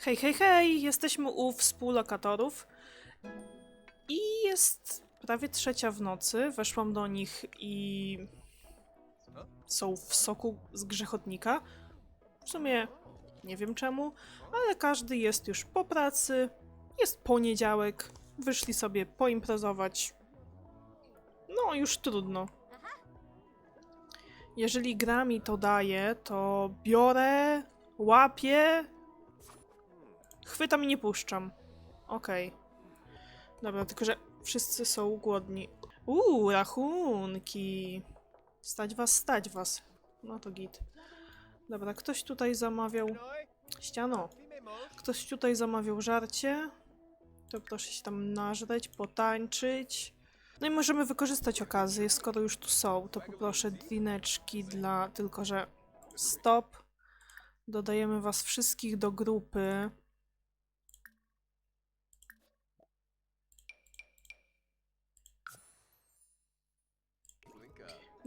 Hej, hej, hej! Jesteśmy u współlokatorów i jest prawie trzecia w nocy. Weszłam do nich i są w soku z grzechotnika. W sumie nie wiem czemu, ale każdy jest już po pracy. Jest poniedziałek. Wyszli sobie poimprezować. No, już trudno. Jeżeli gra mi to daje, to biorę, łapię, chwytam i nie puszczam. Okej. Dobra, tylko że wszyscy są głodni. Uuu, rachunki. Stać was, stać was. No to git. Dobra, ktoś tutaj zamawiał... Ściano. Ktoś tutaj zamawiał żarcie. To proszę się tam nażreć, potańczyć. No i możemy wykorzystać okazję, skoro już tu są, to poproszę drineczki dla... tylko że... Stop. Dodajemy was wszystkich do grupy.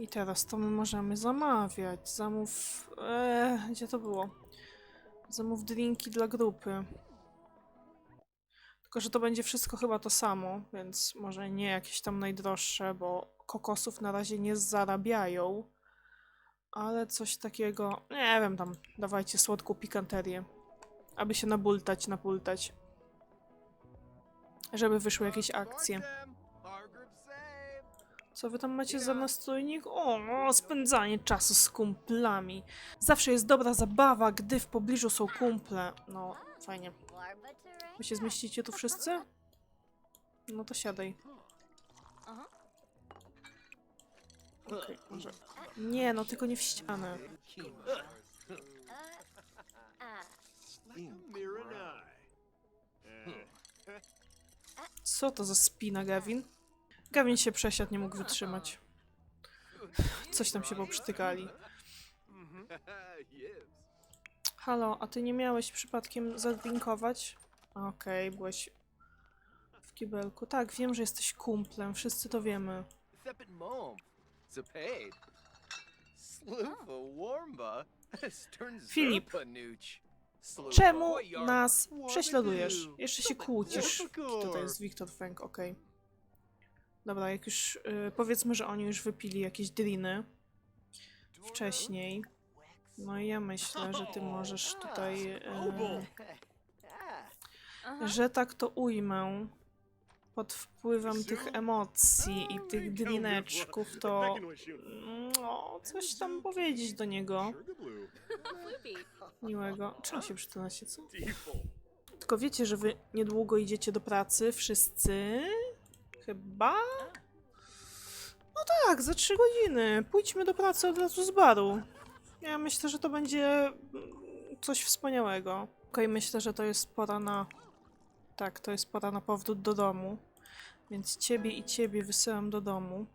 I teraz to my możemy zamawiać. Zamów... Eee, gdzie to było? Zamów drinki dla grupy. Tylko, że to będzie wszystko chyba to samo, więc może nie jakieś tam najdroższe, bo kokosów na razie nie zarabiają. Ale coś takiego, nie wiem tam, dawajcie słodką pikanterię. Aby się nabultać, napultać. Żeby wyszły jakieś akcje. Co wy tam macie za nastojnik? O, spędzanie czasu z kumplami. Zawsze jest dobra zabawa, gdy w pobliżu są kumple. No, fajnie. Wy się zmieścicie tu wszyscy? No to siadaj. Okej, może. Nie, no tylko nie w ścianę. Co to za spina, Gavin? Gavin się przesiadł, nie mógł wytrzymać. Coś tam się poprzytykali. Halo, a ty nie miałeś przypadkiem zadrinkować? Okej, byłeś w kibelku. Tak, wiem, że jesteś kumplem, wszyscy to wiemy. Filip, Czemu nas prześladujesz? Jeszcze się kłócisz. To jest Wiktor Frank, okej. Dobra, jak już y, powiedzmy, że oni już wypili jakieś driny wcześniej. No i ja myślę, że ty możesz tutaj, y, że tak to ujmę, pod wpływem tych emocji i tych drineczków, to no, coś tam powiedzieć do niego miłego. Czemu się przytulacie, co? Tylko wiecie, że wy niedługo idziecie do pracy, wszyscy? Chyba? No tak, za trzy godziny. Pójdźmy do pracy od razu z baru. Ja myślę, że to będzie mm, coś wspaniałego. Okej, myślę, że to jest pora na... Tak, to jest pora na powrót do domu. Więc ciebie i ciebie wysyłam do domu.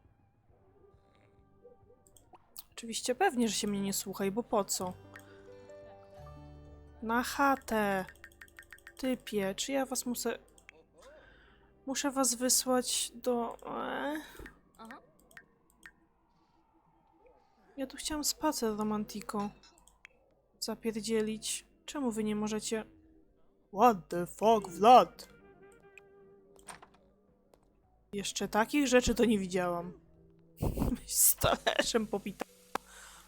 Oczywiście pewnie, że się mnie nie słuchaj, bo po co? Na chatę. Typie, czy ja was muszę... Muszę was wysłać do... E? Ja tu chciałam spacer romantiko. Zapierdzielić. Czemu wy nie możecie... What the fuck, Vlad? Jeszcze takich rzeczy to nie widziałam. Z talerzem popita.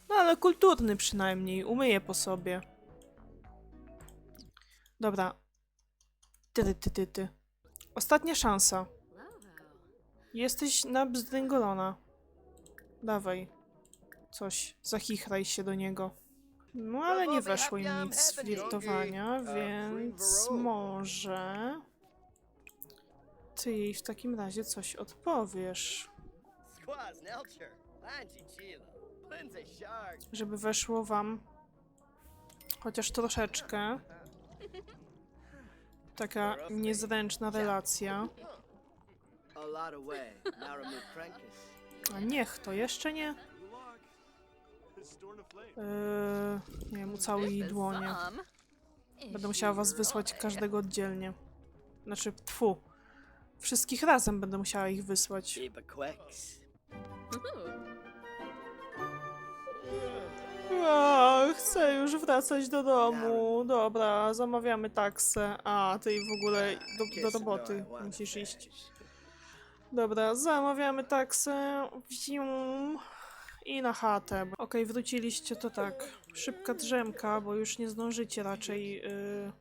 No ale kulturny przynajmniej, umyje po sobie. Dobra. Ty, ty, ty, ty. Ostatnia szansa. Jesteś na bzdręgolona. Dawaj. Coś. Zachichraj się do niego. No ale nie weszło im nic z flirtowania, więc może... Ty jej w takim razie coś odpowiesz. Żeby weszło wam chociaż troszeczkę. Taka niezręczna relacja. A niech to jeszcze nie. Yy, nie wiem, ucałuj jej dłonie. Będę musiała was wysłać każdego oddzielnie. Znaczy, tfu. Wszystkich razem będę musiała ich wysłać. A, chcę już wracać do domu. Dobra, zamawiamy taksę. A, ty w ogóle do, do roboty musisz iść. Dobra, zamawiamy taksę. Wzium. I na chatę. Okej, wróciliście, to tak. Szybka drzemka, bo już nie zdążycie raczej yy,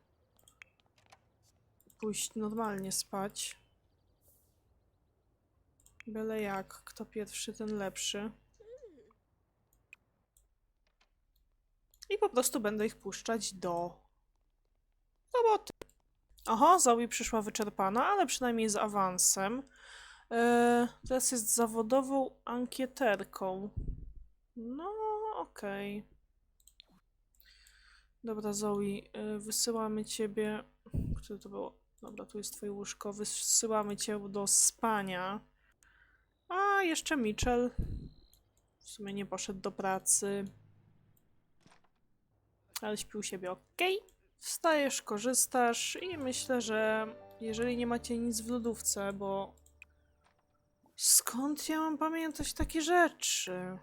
pójść normalnie spać. Byle jak, kto pierwszy, ten lepszy. I po prostu będę ich puszczać do roboty. Oho, Zoe przyszła wyczerpana, ale przynajmniej z awansem. E, teraz jest zawodową ankieterką. No, okej. Dobra, Zoe, e, wysyłamy ciebie. Które to było? Dobra, tu jest twoje łóżko. Wysyłamy cię do spania. A, jeszcze Mitchell. W sumie nie poszedł do pracy. Ale śpił siebie, okej. Wstajesz, korzystasz i myślę, że jeżeli nie macie nic w lodówce, bo skąd ja mam pamiętać takie rzeczy?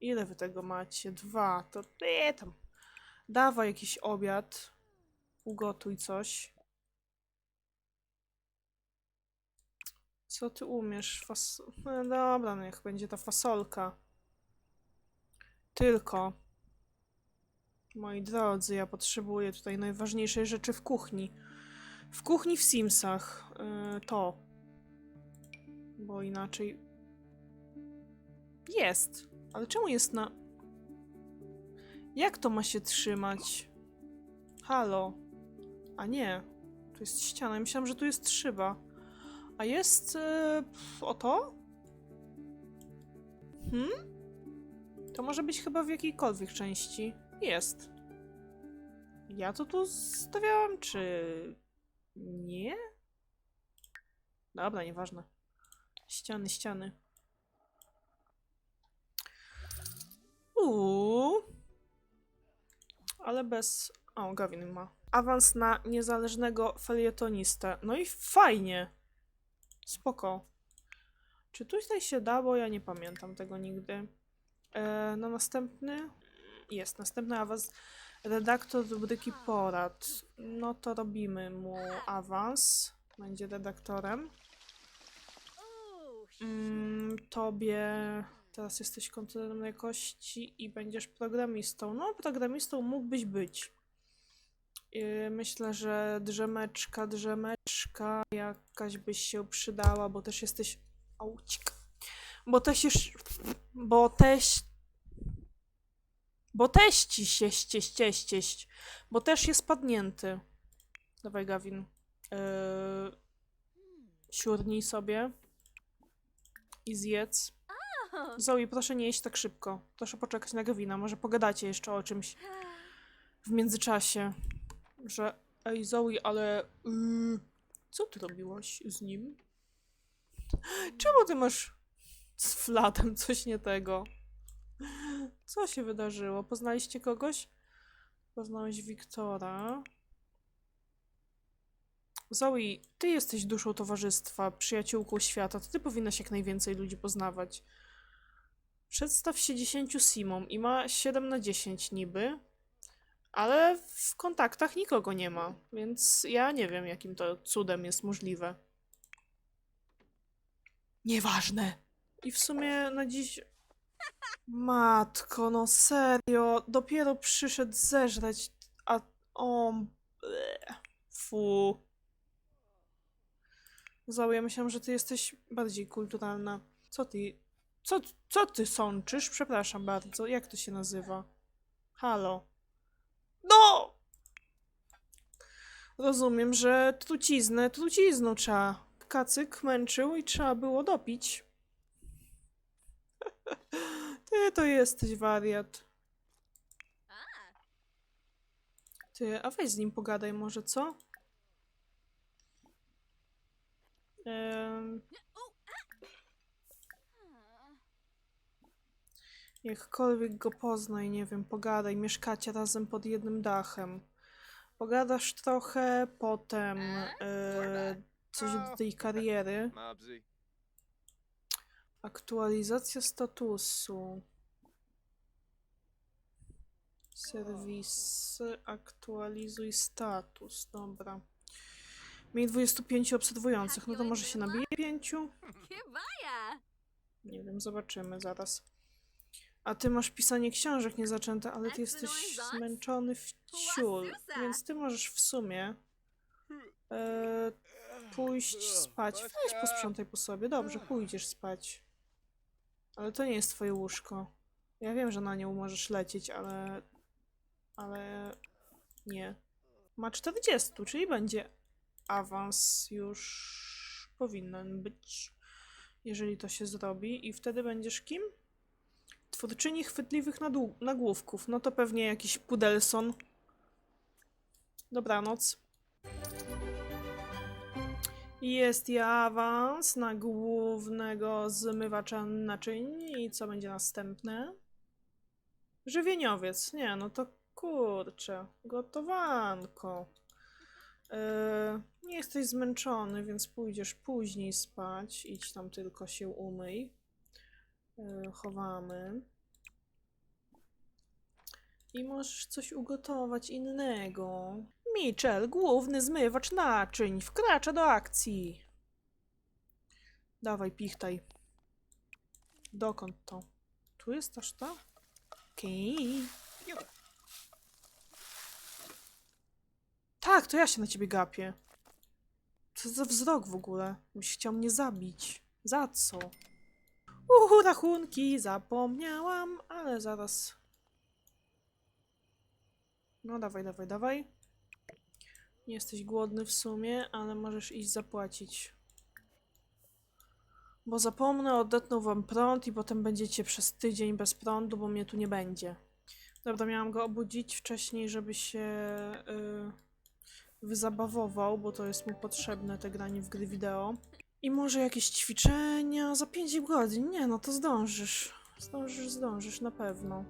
Ile wy tego macie? Dwa. To nie tam. Dawaj jakiś obiad. Ugotuj coś. Co ty umiesz? Fas... No dobra, niech będzie ta fasolka. Tylko. Moi drodzy, ja potrzebuję tutaj najważniejszej rzeczy w kuchni. W kuchni w Simsach. Yy, to. Bo inaczej. Jest. Ale czemu jest na. Jak to ma się trzymać? Halo. A nie. Tu jest ściana. Ja myślałam, że tu jest szyba. A jest. Yy, pf, o to? Hmm? To może być chyba w jakiejkolwiek części. Jest. Ja to tu stawiałam, czy nie? Dobra, nieważne. Ściany, ściany. Uuu. Ale bez... O, Gavin ma. Awans na niezależnego felietonistę. No i fajnie. Spoko. Czy tutaj się da, bo ja nie pamiętam tego nigdy. E, na następny... Jest, następny awans. Redaktor rubryki porad. No to robimy mu awans. Będzie redaktorem. Mm, tobie teraz jesteś kontrolerem jakości i będziesz programistą. No, programistą mógłbyś być. Yy, myślę, że drzemeczka, drzemeczka jakaś byś się przydała, bo też jesteś. Aucik. Bo też już. Bo też. Bo teści się ścieś, ścieś, ścieś. Bo też jest padnięty. Dawaj, Gawin. Yy, siurnij sobie i zjedz. Zoe, proszę nie jeść tak szybko. Proszę poczekać na Gawina. Może pogadacie jeszcze o czymś w międzyczasie. Że, ej Zoe, ale yy, co ty robiłaś z nim? Czemu ty masz z flatem coś nie tego? Co się wydarzyło? Poznaliście kogoś? Poznałeś Wiktora. Zoe, ty jesteś duszą towarzystwa, przyjaciółką świata, to ty powinnaś jak najwięcej ludzi poznawać. Przedstaw się 10 simom i ma 7 na 10 niby, ale w kontaktach nikogo nie ma, więc ja nie wiem, jakim to cudem jest możliwe. Nieważne. I w sumie na dziś... Matko, no serio, dopiero przyszedł zeżreć, a on... Fu. Zoe, ja myślałam, że ty jesteś bardziej kulturalna. Co ty... Co, co ty sączysz? Przepraszam bardzo. Jak to się nazywa? Halo. No! Rozumiem, że truciznę trucizną trzeba. Kacyk męczył i trzeba było dopić. Ty to jesteś wariat. Ty, a weź z nim pogadaj może, co? Em, jakkolwiek go poznaj, nie wiem, pogadaj, mieszkacie razem pod jednym dachem. Pogadasz trochę, potem e, coś do tej kariery. Aktualizacja statusu. Serwisy, aktualizuj status, dobra. Miej 25 obserwujących, no to może się nabije 5? Kiwaya! Nie wiem, zobaczymy zaraz. A ty masz pisanie książek niezaczęte, ale ty jesteś zmęczony w ciul, więc ty możesz w sumie e, pójść spać. Weź posprzątaj po sobie. Dobrze, pójdziesz spać. Ale to nie jest twoje łóżko. Ja wiem, że na nią możesz lecieć, ale... Ale... Nie. Ma 40, czyli będzie awans już powinien być, jeżeli to się zrobi. I wtedy będziesz kim? Twórczyni chwytliwych nagłówków. No to pewnie jakiś Pudelson. Dobranoc. Jest i awans na głównego zmywacza naczyń. I co będzie następne? Żywieniowiec. Nie, no to kurczę. Gotowanko. Yy, nie jesteś zmęczony, więc pójdziesz później spać. Idź tam tylko się umyj. Yy, chowamy. I możesz coś ugotować innego. Mitchell, główny zmywacz naczyń, wkracza do akcji. Dawaj, pichtaj. Dokąd to? Tu jest aż to? Okej. Tak, to ja się na ciebie gapię. Co za wzrok w ogóle? Byś chciał mnie zabić. Za co? Uhu, rachunki, zapomniałam, ale zaraz. No dawaj, dawaj, dawaj. Nie jesteś głodny w sumie, ale możesz iść zapłacić. Bo zapomnę, odetnę wam prąd i potem będziecie przez tydzień bez prądu, bo mnie tu nie będzie. Dobra, miałam go obudzić wcześniej, żeby się y, wyzabawował, bo to jest mu potrzebne, te granie w gry wideo. I może jakieś ćwiczenia za 5 godzin. Nie, no to zdążysz. Zdążysz, zdążysz, na pewno.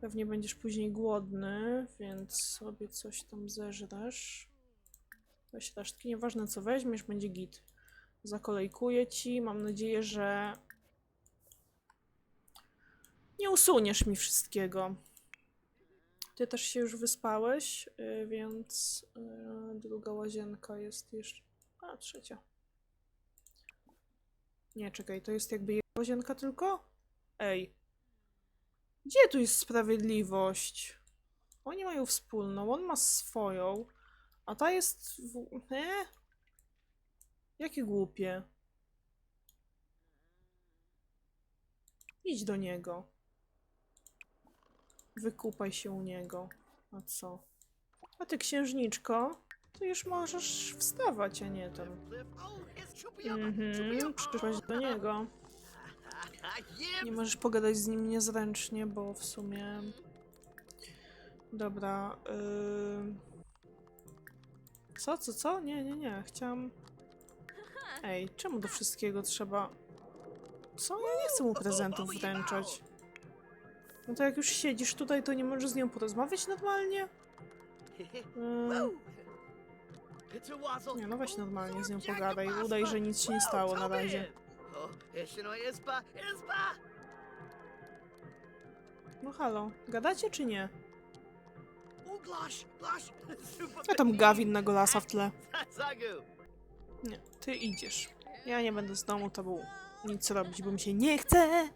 Pewnie będziesz później głodny, więc sobie coś tam zeżresz. Weź resztki, nieważne co weźmiesz, będzie git. Zakolejkuję ci, mam nadzieję, że nie usuniesz mi wszystkiego. Ty też się już wyspałeś, y, więc y, druga łazienka jest jeszcze... A, trzecia. Nie, czekaj, to jest jakby jedna łazienka tylko? Ej. Gdzie tu jest sprawiedliwość? Oni mają wspólną, on ma swoją, a ta jest... W... E? Jakie głupie. Idź do niego. Wykupaj się u niego. A co? A ty, księżniczko, to już możesz wstawać, a nie tam. Mhm, przyszłaś do niego. Nie możesz pogadać z nim niezręcznie, bo w sumie... Dobra, yy... Co, co, co? Nie, nie, nie, chciałam... Ej, czemu do wszystkiego trzeba... Co? Ja nie chcę mu prezentów wręczać. No to jak już siedzisz tutaj, to nie możesz z nią porozmawiać normalnie? Nie, no weź normalnie z nią pogadaj. Udaj, że nic się nie stało na razie. No halo, gadacie czy nie? Ja tam Gawin na golasa w tle. Nie, ty idziesz. Ja nie będę z domu tobą nic robić, bo mi się nie chce.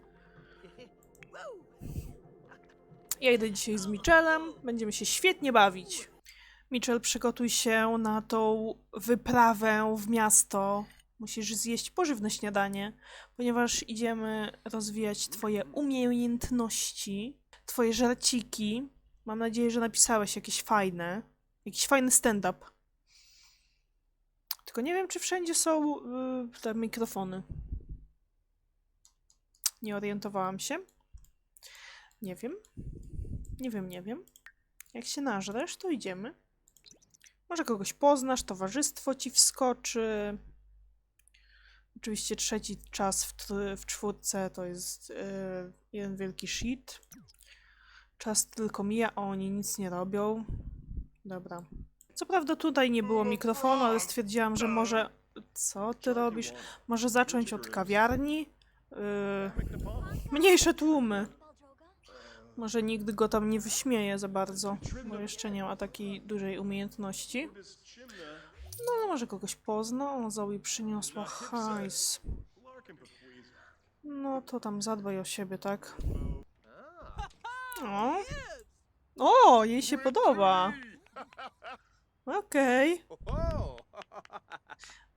Ja idę dzisiaj z Michelem, będziemy się świetnie bawić. Michel, przygotuj się na tą wyprawę w miasto. Musisz zjeść pożywne śniadanie, ponieważ idziemy rozwijać twoje umiejętności, twoje żarciki. Mam nadzieję, że napisałeś jakieś fajne, jakiś fajny stand-up. Tylko nie wiem, czy wszędzie są y, te mikrofony. Nie orientowałam się. Nie wiem. Nie wiem, nie wiem. Jak się nażresz, to idziemy. Może kogoś poznasz, towarzystwo ci wskoczy. Oczywiście trzeci czas w, w czwórce to jest y, jeden wielki shit. Czas tylko mija, a oni nic nie robią. Dobra. Co prawda tutaj nie było mikrofonu, ale stwierdziłam, że może... Co ty robisz? Może zacząć od kawiarni? Yy, mniejsze tłumy. Może nikt go tam nie wyśmieje za bardzo, bo jeszcze nie ma takiej dużej umiejętności. No, ale może kogoś pozna. O, Zoe przyniosła hajs. No to tam zadbaj o siebie, tak? O, o jej się podoba. Okej.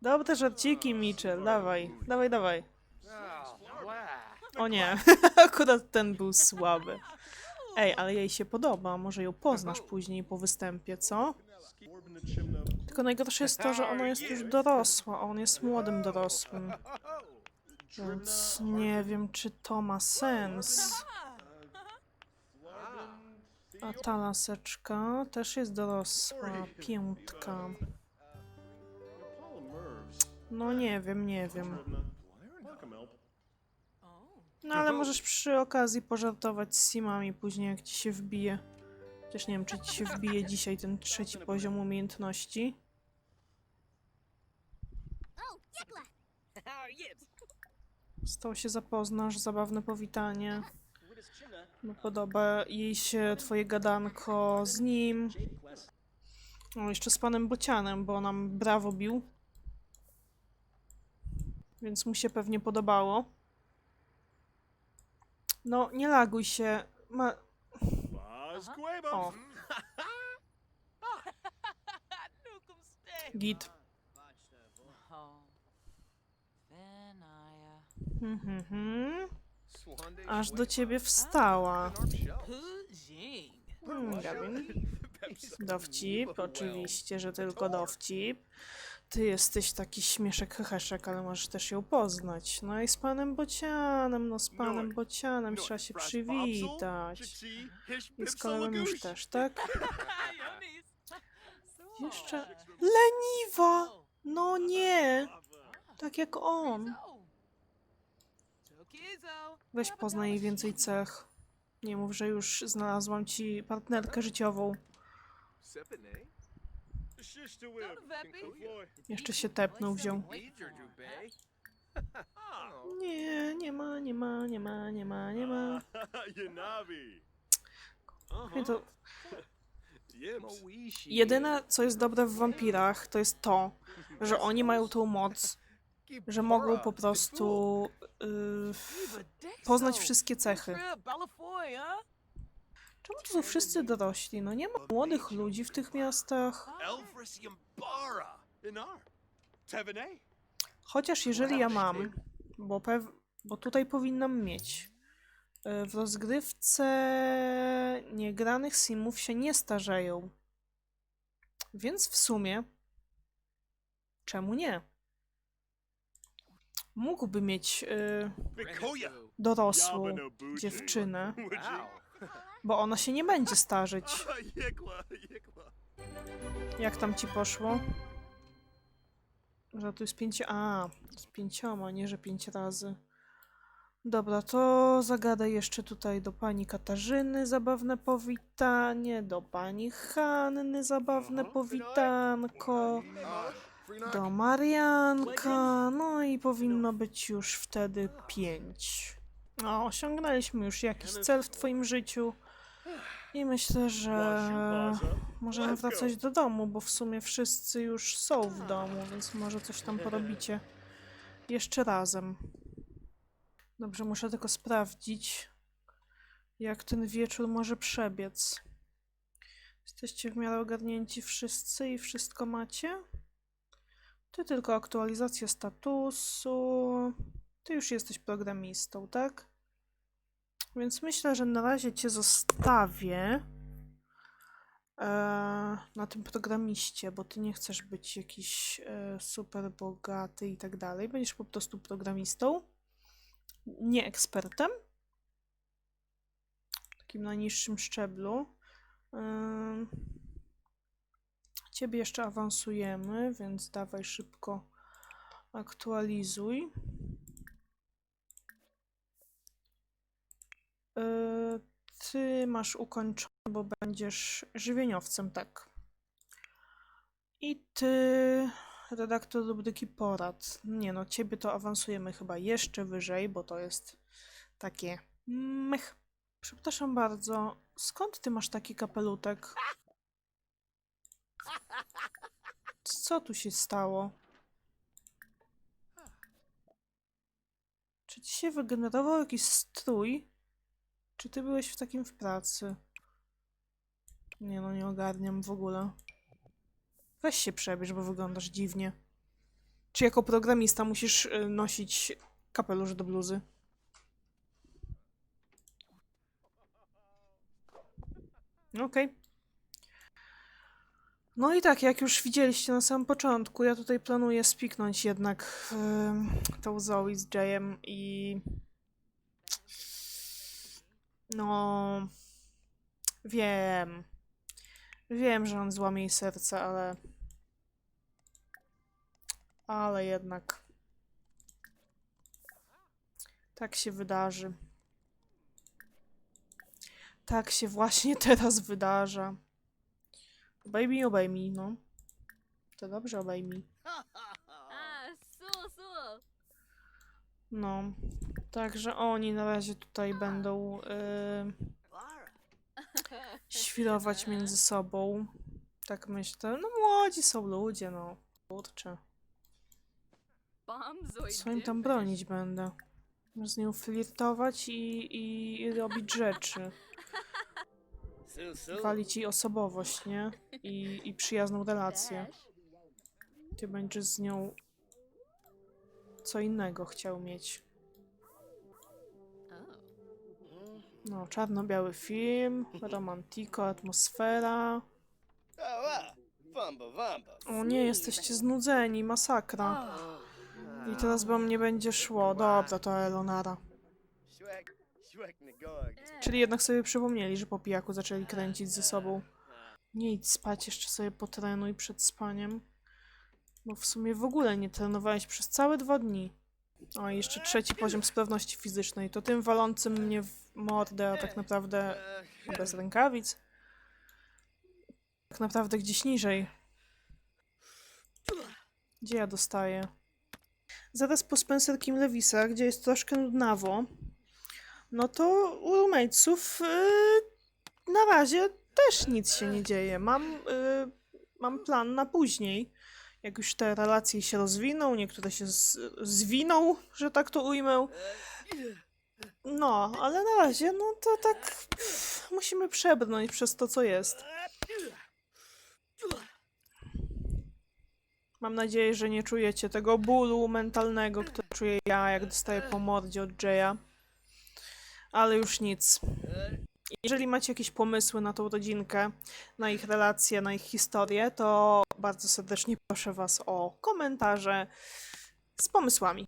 Dobre żarciki, Mitchell. Dawaj, dawaj, dawaj. O nie, akurat ten był słaby. Ej, ale jej się podoba. Może ją poznasz później po występie, co? Tylko najgorsze jest to, że ona jest już dorosła, a on jest młodym dorosłym. Więc nie wiem, czy to ma sens. A ta laseczka też jest dorosła. Piątka. No nie wiem, nie wiem. No ale możesz przy okazji pożartować z simami później, jak ci się wbije. Chociaż nie wiem, czy ci się wbije dzisiaj ten trzeci poziom umiejętności. Z tą się zapoznasz, zabawne powitanie. No, podoba jej się twoje gadanko z nim. No, jeszcze z panem Bocianem, bo nam brawo bił. Więc mu się pewnie podobało. No, nie laguj się. Ma... O. Git. Mhm, mhm. Aż do ciebie wstała. Hmm, Gavin. Dowcip, oczywiście, że tylko dowcip. Ty jesteś taki śmieszek heheszek, ale możesz też ją poznać. No i z panem Bocianem, no z panem Bocianem trzeba się przywitać. I z kolegą już też, tak? Jeszcze... Leniwa! No nie! Tak jak on. Weź poznaj jej więcej cech. Nie mów, że już znalazłam ci partnerkę życiową. Jeszcze się tepnął, wziął. Nie, nie ma, nie ma, nie ma, nie ma, nie ma. Nie, to jedyne, co jest dobre w wampirach, to jest to, że oni mają tą moc, że mogą po prostu yy, poznać wszystkie cechy. Czemu tu są wszyscy dorośli? No nie ma młodych ludzi w tych miastach. Chociaż jeżeli ja mam, bo, pew, bo tutaj powinnam mieć, y, w rozgrywce niegranych simów się nie starzeją. Więc w sumie, czemu nie? Mógłby mieć y, dorosłą dziewczynę, bo ona się nie będzie starzeć. Jak tam ci poszło? Że tu jest pięć... A, z pięcioma, nie że pięć razy. Dobra, to zagadę jeszcze tutaj do pani Katarzyny zabawne powitanie, do pani Hanny zabawne powitanko, do Marianka, no i powinno być już wtedy pięć. O, osiągnęliśmy już jakiś cel w twoim życiu i myślę, że możemy wracać do domu, bo w sumie wszyscy już są w domu, więc może coś tam porobicie jeszcze razem. Dobrze, muszę tylko sprawdzić, jak ten wieczór może przebiec. Jesteście w miarę ogarnięci wszyscy i wszystko macie? Ty tylko aktualizacja statusu. Ty już jesteś programistą, tak? Więc myślę, że na razie cię zostawię e, na tym programiście, bo ty nie chcesz być jakiś e, super bogaty i tak dalej. Będziesz po prostu programistą, nie ekspertem. Takim najniższym szczeblu. Ym, Ciebie jeszcze awansujemy, więc dawaj szybko aktualizuj. Ty masz ukończone, bo będziesz żywieniowcem, tak. I ty, redaktor rubryki porad. Nie no, ciebie to awansujemy chyba jeszcze wyżej, bo to jest takie mech. Przepraszam bardzo, skąd ty masz taki kapelutek? Co tu się stało? Czy ci się wygenerował jakiś strój? Czy ty byłeś w takim w pracy? Nie no, nie ogarniam w ogóle. Weź się przebierz, bo wyglądasz dziwnie. Czy jako programista musisz y, nosić kapelusz do bluzy? Okej. No i tak, jak już widzieliście na samym początku, ja tutaj planuję spiknąć jednak em, tą Zoe z Jayem i... No... Wiem. Wiem, że on złamie jej serce, ale... Ale jednak... Tak się wydarzy. Tak się właśnie teraz wydarza. Obejmij, obejmij, no. To dobrze, obejmij. No. Także oni na razie tutaj będą yy, świrować między sobą. Tak myślę. No młodzi są ludzie, no. Kurczę. Co im tam bronić będę? Z nią flirtować i, i, i robić rzeczy. Walić jej osobowość, nie? I, i przyjazną relację. Ty będziesz z nią co innego chciał mieć. No, czarno-biały film, romantiko, atmosfera. O nie, jesteście znudzeni, masakra. I teraz wam nie będzie szło. Dobra, to Elonara. Czyli jednak sobie przypomnieli, że po pijaku zaczęli kręcić ze sobą. Nie idź spać, jeszcze sobie potrenuj przed spaniem. Bo w sumie w ogóle nie trenowałeś przez całe dwa dni. I jeszcze trzeci poziom sprawności fizycznej. To tym walącym mnie w mordę, a tak naprawdę bez rękawic. Tak naprawdę gdzieś niżej. Gdzie ja dostaję? Zaraz po Spencer Kim Lewisa, gdzie jest troszkę nudnawo. No to u roommatesów yy, na razie też nic się nie dzieje. Mam, yy, mam plan na później. Jak już te relacje się rozwiną, niektóre się z, zwiną, że tak to ujmę. No, ale na razie, no to tak musimy przebrnąć przez to, co jest. Mam nadzieję, że nie czujecie tego bólu mentalnego, który czuję ja, jak dostaję po mordzie od Jaya. Ale już nic. Jeżeli macie jakieś pomysły na tą rodzinkę, na ich relacje, na ich historię, to bardzo serdecznie proszę Was o komentarze z pomysłami.